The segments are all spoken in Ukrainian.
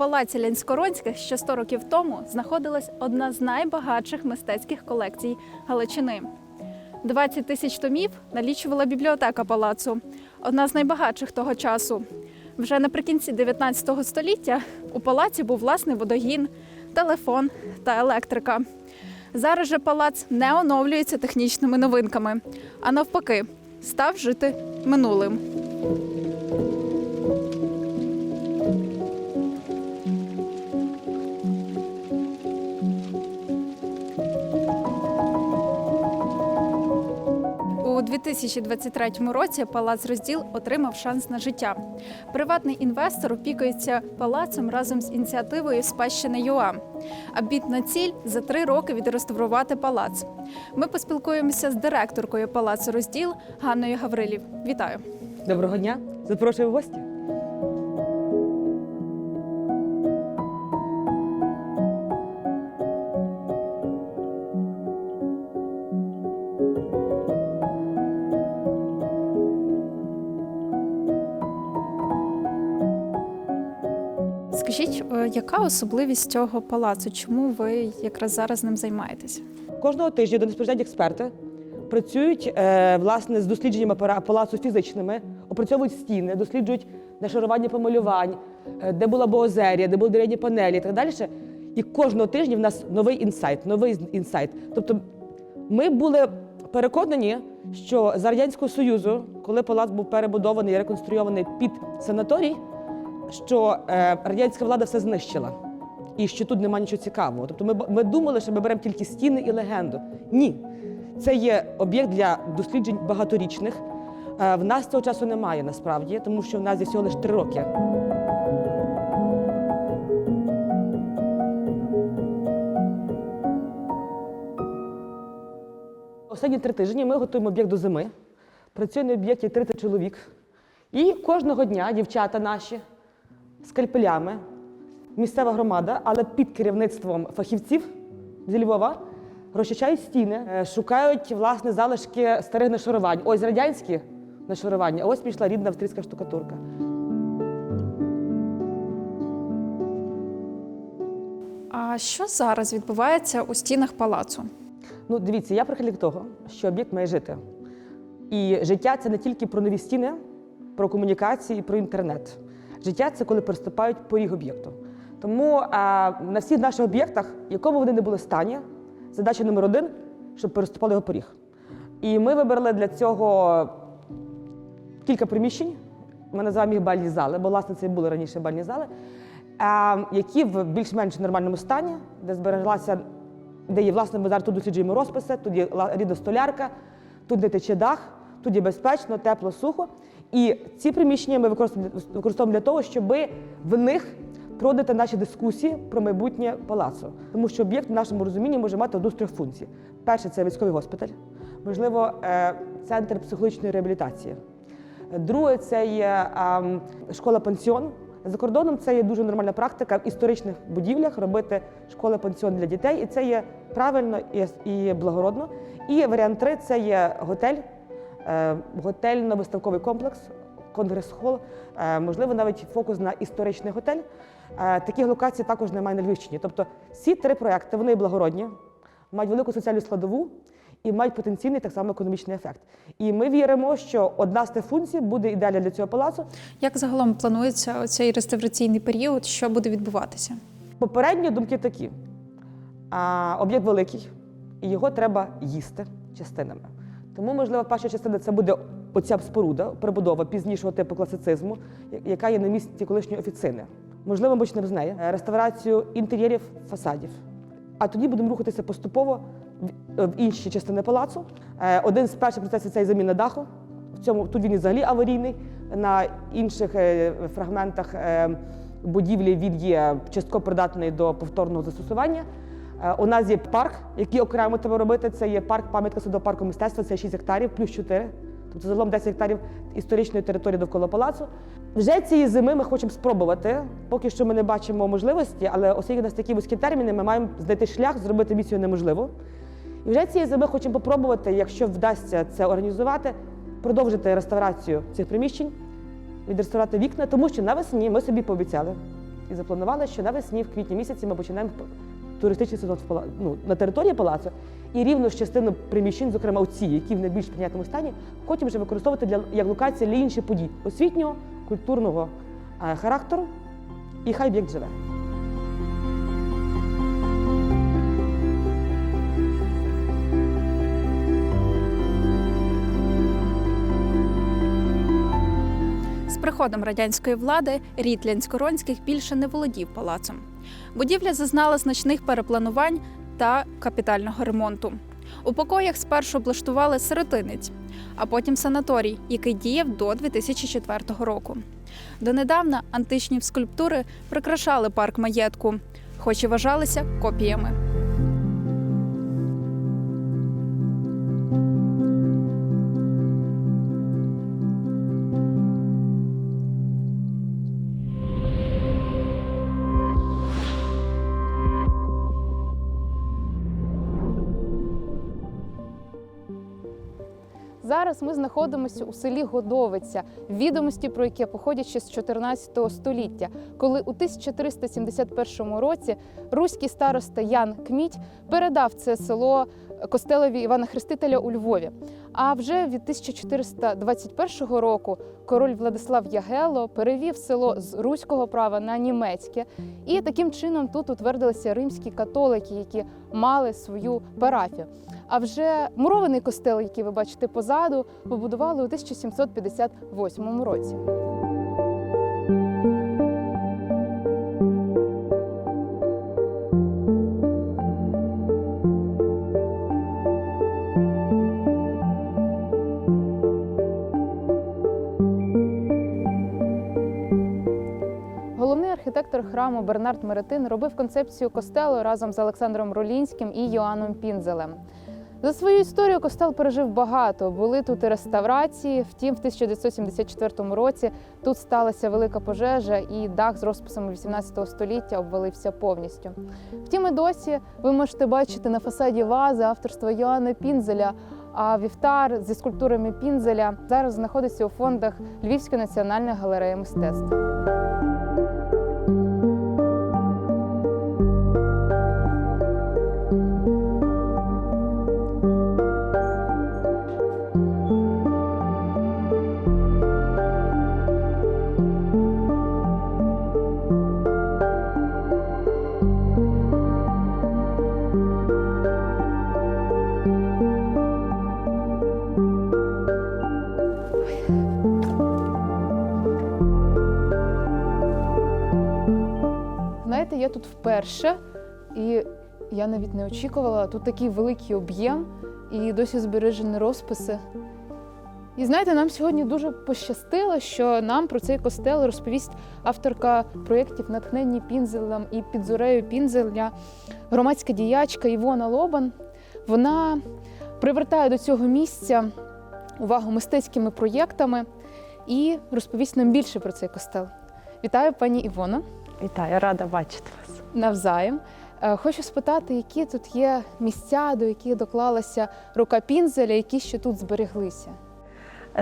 Палаці Лянськоронських ще 100 років тому знаходилась одна з найбагатших мистецьких колекцій Галичини. 20 тисяч томів налічувала бібліотека палацу, одна з найбагатших того часу. Вже наприкінці 19 століття у палаці був власний водогін, телефон та електрика. Зараз же палац не оновлюється технічними новинками, а навпаки, став жити минулим. У 2023 році палац розділ отримав шанс на життя. Приватний інвестор опікується палацом разом з ініціативою Спадщина ЮА. Абітна ціль за три роки відреставрувати палац. Ми поспілкуємося з директоркою палацу розділ Ганною Гаврилів. Вітаю! Доброго дня. Запрошую в гості. Яка особливість цього палацу? Чому ви якраз зараз ним займаєтеся? Кожного тижня до нас приїжджають експерти, працюють е, власне з дослідженнями палацу фізичними, опрацьовують стіни, досліджують нашарування помалювань, е, де була боозерія, де були дерев'яні панелі і так далі. І кожного тижня в нас новий інсайт, новий інсайт. Тобто ми були переконані, що за Радянського Союзу, коли палац був перебудований і реконструйований під санаторій, що е, радянська влада все знищила. І що тут немає нічого цікавого. Тобто ми, ми думали, що ми беремо тільки стіни і легенду. Ні. Це є об'єкт для досліджень багаторічних. Е, В нас цього часу немає насправді, тому що в нас є всього лише три роки. Останні три тижні ми готуємо об'єкт до зими. Працює на об'єкті 30 чоловік. І кожного дня дівчата наші скальпелями, місцева громада, але під керівництвом фахівців зі Львова розчищають стіни, е, шукають власне залишки старих нашарувань. Ось радянські нашарування, а ось пішла рідна австрійська штукатурка. А що зараз відбувається у стінах палацу? Ну, дивіться, я прихильник того, що об'єкт має жити. І життя це не тільки про нові стіни, про комунікації, про інтернет. Життя це коли переступають поріг об'єкту. Тому а, на всіх наших об'єктах, якому вони не були стані, задача номер один, щоб переступали його поріг. І ми вибрали для цього кілька приміщень. Ми називаємо їх бальні зали, бо власне це і були раніше бальні зали, а, які в більш-менш нормальному стані, де збереглася де є, власне, ми зараз тут досліджуємо розписи, тут є ла- рідна столярка, тут не тече дах, тут є безпечно, тепло, сухо. І ці приміщення ми використовуємо для того, щоб в них проводити наші дискусії про майбутнє палацу. Тому що об'єкт в нашому розумінні може мати одну з трьох функцій. Перше це військовий госпіталь, можливо, е, центр психологічної реабілітації. Друге, це є ем, школа-пансіон. За кордоном це є дуже нормальна практика в історичних будівлях робити школи-пансіон для дітей, і це є правильно і, благородно. І варіант три це є готель, готельно-виставковий комплекс, конгрес-хол, е, можливо, навіть фокус на історичний готель. Е, таких локацій також немає на Львівщині. Тобто ці три проекти вони благородні, мають велику соціальну складову і мають потенційний так само економічний ефект. І ми віримо, що одна з тих функцій буде ідеальна для цього палацу. Як загалом планується цей реставраційний період? Що буде відбуватися? Попередні думки такі: а, об'єкт великий, і його треба їсти частинами. Тому, можливо, перша частина це буде оця споруда, прибудова пізнішого типу класицизму, яка є на місці колишньої офіцини. Можливо, ми почнемо з неї Е, реставрацію інтер'єрів фасадів. А тоді будемо рухатися поступово в- в інші частини палацу. Е, Один з перших процесів це заміна даху. В цьому тут він взагалі аварійний. На інших е, фрагментах е, будівлі він є частково придатний до повторного застосування. Е, У нас є парк, який окремо треба робити. Це є парк, пам'ятка садопарку мистецтва, це 6 гектарів, плюс 4. Тобто загалом 10 гектарів історичної території довкола палацу. Вже цієї зими ми хочемо спробувати. Поки що ми не бачимо можливості, але оскільки у нас такі вузькі терміни, ми маємо знайти шлях, зробити місію неможливо. І вже цієї зими хочемо попробувати, якщо вдасться це організувати, продовжити реставрацію цих приміщень, відреставрувати вікна, тому що навесні ми собі пообіцяли, і запланували, що навесні, в квітні місяці, ми починаємо туристичний сезон в пала- ну, на території палацу. І рівно ж частину приміщень, зокрема ці, які в найбільш прийнятному стані, хочемо вже використовувати для як локації для інших подій освітнього, культурного е, характеру. І хай об'єкт живе. З приходом радянської влади рід Лянськоронських більше не володів палацом. Будівля зазнала значних перепланувань та капітального ремонту. У покоях спершу облаштували сиротинець, а потім санаторій, який діяв до 2004 року. Донедавна античні скульптури прикрашали парк маєтку, хоч і вважалися копіями. Зараз ми знаходимося у селі Годовиця, відомості про яке походять ще з 14 століття, коли у 1371 році руський староста Ян Кміть передав це село костелові Івана Хрестителя у Львові. А вже від 1421 року король Владислав Ягелло перевів село з руського права на німецьке, і таким чином тут утвердилися римські католики, які мали свою парафію. А вже мурований костел, який ви бачите позаду, побудували у 1758 році. Храму Бернард Меретин робив концепцію костелу разом з Олександром Ролінським і Йоанном Пінзелем. За свою історію костел пережив багато. Були тут і реставрації. Втім, в 1974 році тут сталася велика пожежа, і дах з розписами 18 століття обвалився повністю. Втім, і досі ви можете бачити на фасаді вази авторства Йоанна Пінзеля. А вівтар зі скульптурами Пінзеля зараз знаходиться у фондах Львівської національної галереї мистецтв. Тут вперше, і я навіть не очікувала. Тут такий великий об'єм і досі збережені розписи. І знаєте, нам сьогодні дуже пощастило, що нам про цей костел розповість авторка проєктів Натхненні Пінзелем і під зорею Пінзеля, громадська діячка Івона Лобан. Вона привертає до цього місця увагу мистецькими проєктами і розповість нам більше про цей костел. Вітаю, пані Івона. Вітаю, рада бачити вас. Навзаєм. Е, Хочу спитати, які тут є місця, до яких доклалася рука Пінзеля, які ще тут збереглися.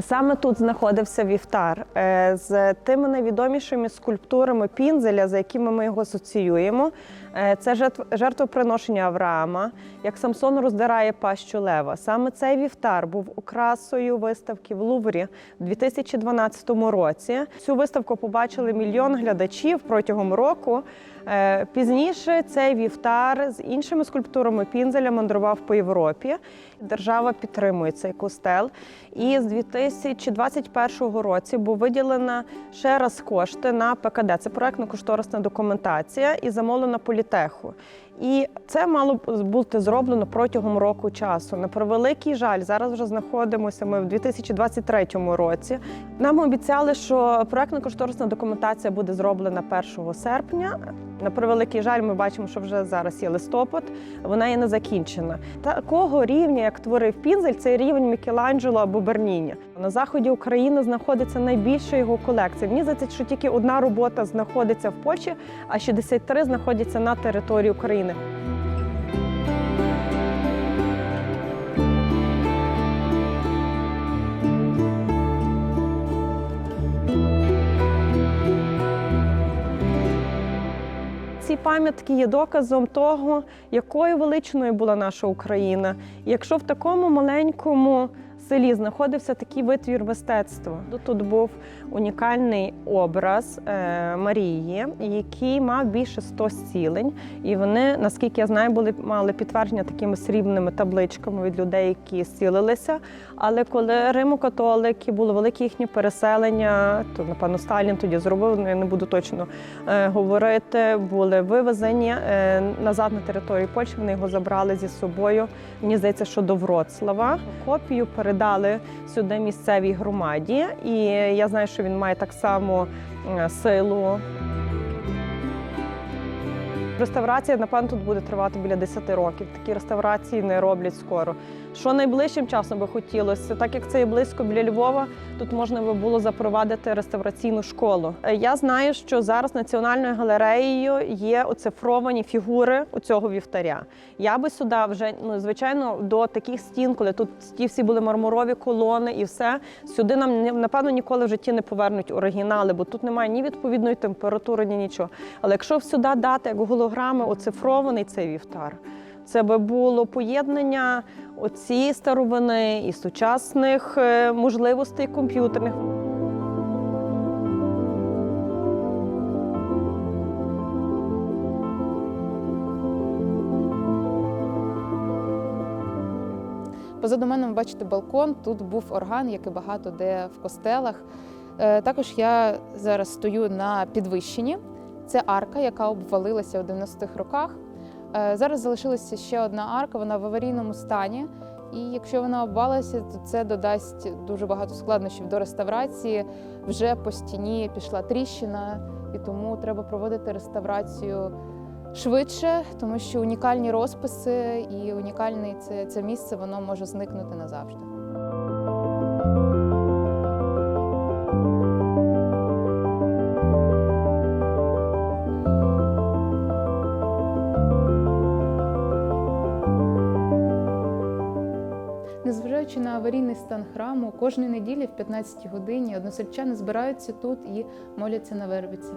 Саме тут знаходився вівтар е, з тими найвідомішими скульптурами Пінзеля, за якими ми його асоціюємо. Е, Це жертв- жертвоприношення Авраама, як Самсон роздирає пащу лева. Саме цей вівтар був окрасою виставки в Луврі в 2012 році. Цю виставку побачили мільйон глядачів протягом року. Е, Пізніше цей вівтар з іншими скульптурами Пінзеля мандрував по Європі. Держава підтримує цей костел. І з 2021 році був виділена ще раз кошти на ПКД. Це проектно-кошторисна документація і замовлена політеху. І це мало бути зроблено протягом року часу. На превеликий жаль, зараз вже знаходимося ми в 2023 році. Нам обіцяли, що проектно-кошторисна документація буде зроблена 1 серпня. На превеликий жаль, ми бачимо, що вже зараз є листопад, вона є не закінчена. Такого рівня, як творив Пінзель, це рівень Мікеланджело або Берніні. На заході України знаходиться найбільша його колекція. Мені здається, що тільки одна робота знаходиться в Польщі, а 63 знаходяться на території України. Пам'ятки є доказом того, якою величною була наша Україна. І якщо в такому маленькому селі знаходився такий витвір мистецтва, тут був унікальний образ е, Марії, який мав більше 100 зцілень. І вони, наскільки я знаю, були мали підтвердження такими срібними табличками від людей, які зцілилися. Але коли Римо-католики було велике їхнє переселення, то напевно Сталін тоді зробив. ну, Я не буду точно е, говорити. Були вивезені е, назад на територію Польщі. Вони його забрали зі собою. Мені здається, що до Вроцлава. Копію передали сюди місцевій громаді, і я знаю, що він має так само е, силу. Реставрація, напевно, тут буде тривати біля 10 років. Такі реставрації не роблять скоро. Що найближчим часом би хотілося, так як це є близько біля Львова, тут можна би було запровадити реставраційну школу. Е, Я знаю, що зараз Національною галереєю є оцифровані фігури у цього вівтаря. Я би сюди вже ну звичайно до таких стін, коли тут ті всі були мармурові колони і все. Сюди нам напевно ніколи в житті не повернуть оригінали, бо тут немає ні відповідної температури, ні нічого. Але якщо сюди дати як голограми оцифрований цей вівтар, це би було поєднання оцієї старовини і сучасних е, можливостей комп'ютерних. Позаду мене ви бачите балкон. Тут був орган, як і багато де в костелах. Е, Також я зараз стою на підвищенні. Це арка, яка обвалилася у 90-х роках. Е, Зараз залишилася ще одна арка, вона в аварійному стані. І якщо вона обвалилася, то це додасть дуже багато складнощів до реставрації. Вже по стіні пішла тріщина, і тому треба проводити реставрацію швидше, тому що унікальні розписи і унікальне це, це місце воно може зникнути назавжди. Стан храму, кожної неділі в 15 годині односельчани збираються тут і моляться на вербиці.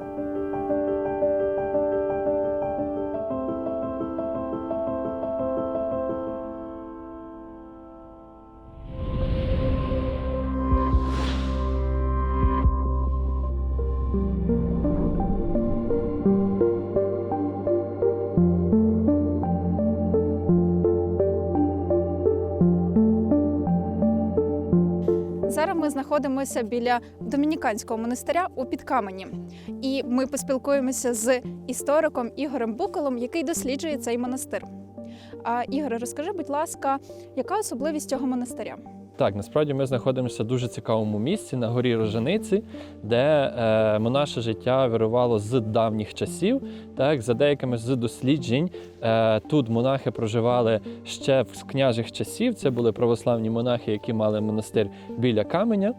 Зараз ми знаходимося біля домініканського монастиря у Підкамені, і ми поспілкуємося з істориком Ігорем Буколом, який досліджує цей монастир. А Ігоре, розкажи, будь ласка, яка особливість цього монастиря? Так, насправді ми знаходимося в дуже цікавому місці на горі Рожениці, де е, монаше життя вирувало з давніх часів. Так, за деякими з досліджень, е, тут монахи проживали ще в княжих часів. Це були православні монахи, які мали монастир біля каменя.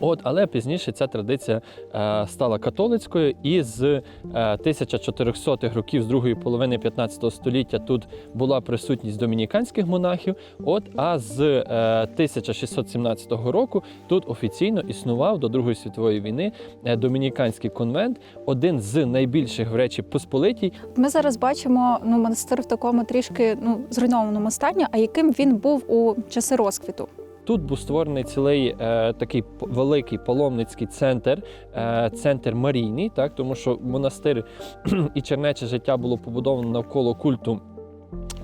От, але пізніше ця традиція е, стала католицькою, і з е, 1400-х років, з другої половини 15 століття, тут була присутність домініканських монахів. От, а з е, 1617 року тут офіційно існував до Другої світової війни е, домініканський конвент, один з найбільших в Речі Посполитій. Ми зараз бачимо ну, монастир в такому трішки ну, зруйнованому стані, а яким він був у часи розквіту. Тут був створений цілий е, такий великий паломницький центр, е, центр Марійний, так тому що монастир і чернече життя було побудовано навколо культу.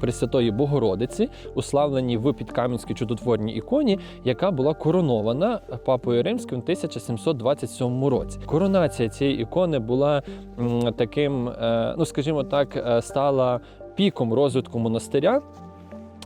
Пресвятої Богородиці, уславлені в підкам'янській чудотворній іконі, яка була коронована папою римським в 1727 році. Коронація цієї ікони була таким, е, ну скажімо так, е, стала піком розвитку монастиря.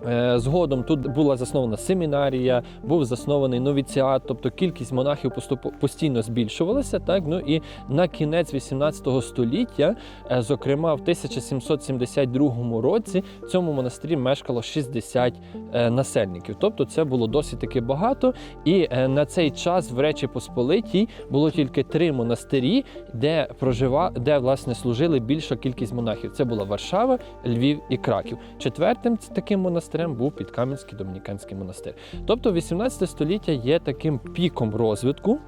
Е, Згодом тут була заснована семінарія, був заснований новіціат, тобто кількість монахів постійно збільшувалася. Так ну і на кінець 18 століття, е, зокрема в 1772 році, в цьому монастирі мешкало 60 е, насельників. Тобто це було досить таки багато. І на цей час в Речі Посполитій було тільки три монастирі, де прожива, де власне служили більша кількість монахів. Це була Варшава, Львів і Краків. Четвертим таким монастирем був Підкам'янський домініканський монастир. Тобто 18 століття є таким піком розвитку.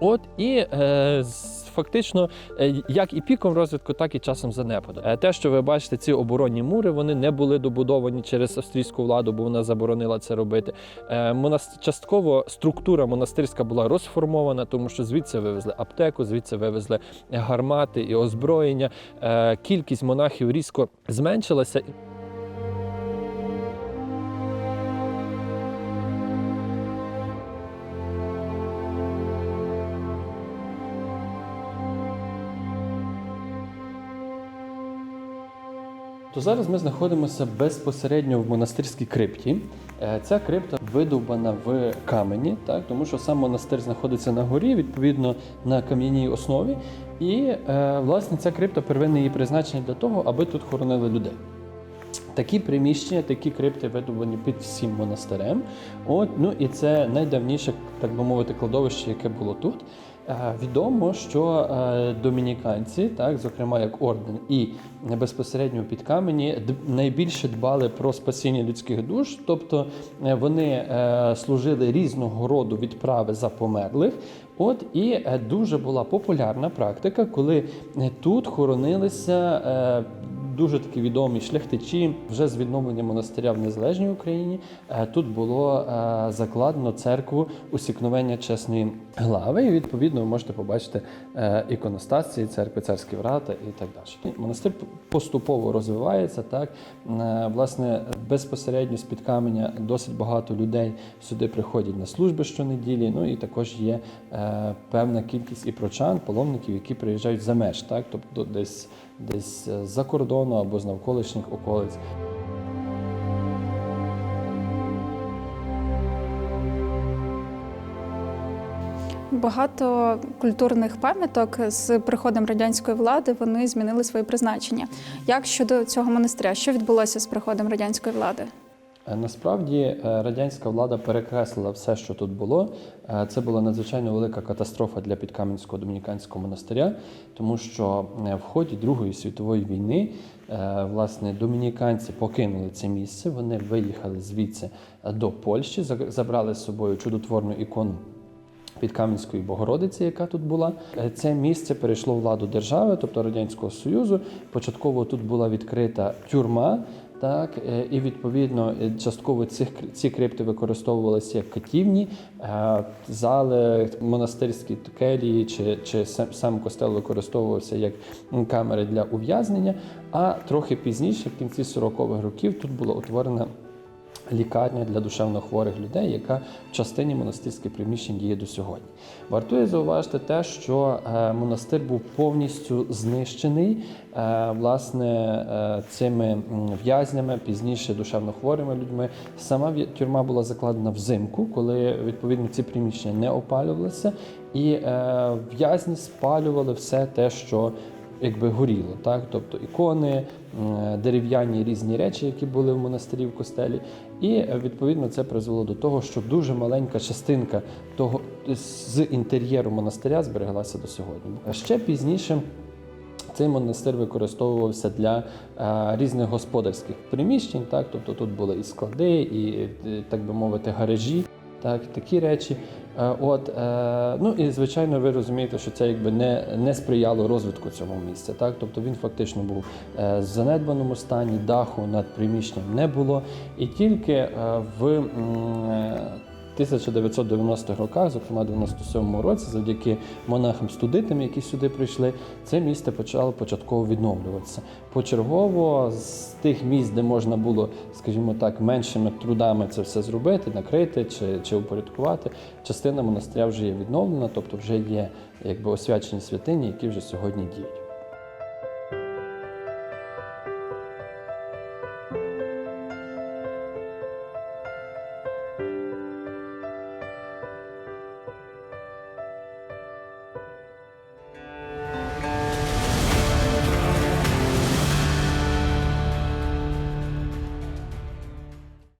От і е, фактично, е, як і піком розвитку, так і часом занепаду. Е, те, що ви бачите, ці оборонні мури вони не були добудовані через австрійську владу, бо вона заборонила це робити. Е, монас... Частково структура монастирська була розформована, тому що звідси вивезли аптеку, звідси вивезли гармати і озброєння. Е, кількість монахів різко зменшилася. Зараз ми знаходимося безпосередньо в монастирській крипті. Е, Ця крипта видовбана в камені, так тому що сам монастир знаходиться на горі, відповідно на кам'яній основі. І е, власне ця крипта первинне її призначення для того, аби тут хоронили людей. Такі приміщення, такі крипти видобувані під всім монастирем. От, ну і це найдавніше, так би мовити, кладовище, яке було тут. Е, відомо, що е, домініканці, так, зокрема як орден, і безпосередньо під камені найбільше дбали про спасіння людських душ, тобто е, вони служили різного роду відправи за померлих. От і дуже була популярна практика, коли тут хоронилися. Дуже такі відомі шляхтичі вже з відновлення монастиря в незалежній Україні. е, Тут було е, закладено церкву усікновення чесної глави. І відповідно ви можете побачити е, іконостас церкви, царські врата і так далі. Монастир поступово розвивається. Так власне безпосередньо з під каменя досить багато людей сюди приходять на служби щонеділі. Ну і також є е, певна кількість і прочан, паломників, які приїжджають за меж, так тобто десь десь е, з-за кордону або з навколишніх околиць. Багато культурних пам'яток з приходом радянської влади вони змінили своє призначення. Як щодо цього монастиря, що відбулося з приходом радянської влади? Е, Насправді е, радянська влада перекреслила все, що тут було. Е, Це була надзвичайно велика катастрофа для Підкам'янського домініканського монастиря, тому що в ході Другої світової війни власне домініканці покинули це місце. Вони виїхали звідси до Польщі, забрали з собою чудотворну ікону. Під Кам'янської Богородиці, яка тут була, Е, це місце перейшло владу держави, тобто радянського союзу. Початково тут була відкрита тюрма. Так, е, і відповідно е, частково цих ці крипти використовувалися як катівні, зали, монастирські келії чи, чи сам костел використовувався як камери для ув'язнення. А трохи пізніше, в кінці 40-х років, тут була утворена лікарня для душевнохворих людей, яка в частині монастирських приміщень діє до сьогодні. Вартує зауважити те, що е, монастир був повністю знищений е, власне е, цими в'язнями, пізніше душевнохворими людьми. Сама тюрма була закладена взимку, коли відповідно ці приміщення не опалювалися, і в'язні спалювали все те, що якби горіло, так тобто ікони, дерев'яні різні речі, які були в монастирі в костелі. І е, відповідно це призвело до того, що дуже маленька частинка того з інтер'єру монастиря збереглася до сьогодні. А Ще пізніше. Цей монастир використовувався для а, різних господарських приміщень, так тобто тут були і склади, і е, так би мовити, гаражі, так такі речі. Е, от е, ну і звичайно, ви розумієте, що це якби не, не сприяло розвитку цього місця. Так, тобто він фактично був е, в занедбаному стані, даху над приміщенням не було, і тільки в 1990-х роках, зокрема 97-му році, завдяки монахам-студитам, які сюди прийшли, це місце почало початково відновлюватися. Почергово з тих місць, де можна було, скажімо так, меншими трудами це все зробити, накрити чи, чи упорядкувати, частина монастиря вже є відновлена, тобто вже є якби освячені святині, які вже сьогодні діють.